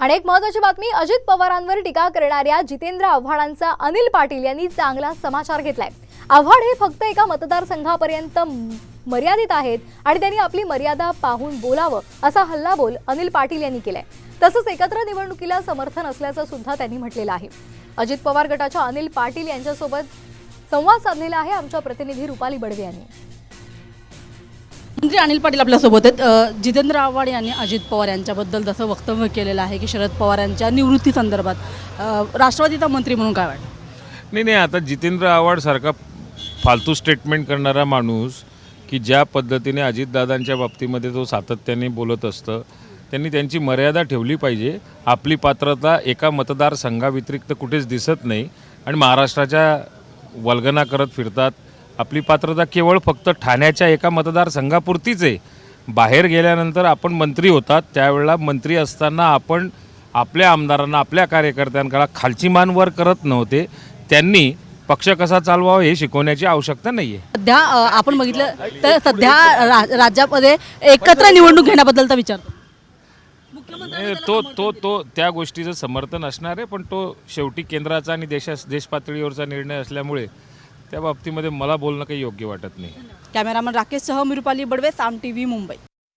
आणि एक महत्वाची बातमी अजित पवारांवर टीका करणाऱ्या जितेंद्र आव्हाडांचा अनिल पाटील यांनी चांगला समाचार घेतलाय. आव्हाड हे फक्त एका मतदारसंघापर्यंत मर्यादित आहेत आणि त्यांनी आपली मर्यादा पाहून बोलावं असा हल्लाबोल अनिल पाटील यांनी केलाय. तसंच एकत्र निवडणुकीला समर्थन असल्याचं सुद्धा त्यांनी म्हटलेलं आहे. अजित पवार गटाच्या अनिल पाटील यांच्यासोबत संवाद साधलेला आहे आमच्या प्रतिनिधी रुपाली बडवे यांनी. मंत्री अनिल पाटील आपल्यासोबत आहेत. जितेंद्र आव्हाड यांनी अजित पवार यांच्याबद्दल जसं वक्तव्य केलेलं आहे की शरद पवार यांच्या निवृत्ती संदर्भात. राष्ट्रवादीचा मंत्री म्हणून काय वाटतं? नाही नाही आता जितेंद्र आव्हाडसारखा फालतू स्टेटमेंट करणारा माणूस की ज्या पद्धतीने अजितदादांच्या बाबतीमध्ये तो सातत्याने बोलत असतं त्यांनी त्यांची मर्यादा ठेवली पाहिजे. आपली पात्रता एका मतदारसंघाव्यतिरिक्त कुठेच दिसत नाही आणि महाराष्ट्राच्या वल्गना करत फिरतात. आपली पात्रता केवळ फक्त ठाण्याच्या एका मतदारसंघापुरतीच आहे. बाहेर गेल्यानंतर आपण मंत्री होतात त्यावेळेला मंत्री असताना आपण आपल्या आमदारांना आपल्या कार्यकर्त्यांकडे खालची मान वर करत नव्हते. त्यांनी पक्ष कसा चालवावा हे शिकवण्याची आवश्यकता नाही आहे सध्या आपण बघितलं तर सध्या रा- राज्यामध्ये एकत्र निवडणूक घेण्याबद्दलचा विचार. तो तो तो त्या गोष्टीचं समर्थन असणार आहे पण तो शेवटी केंद्राचा आणि देशा देश पातळीवरचा निर्णय असल्यामुळे त्या बाबतीमध्ये मला बोलणं काही योग्य वाटत नाही. कॅमेरामन राकेश सह मिरुपाली बडवे साम टी व्ही मुंबई.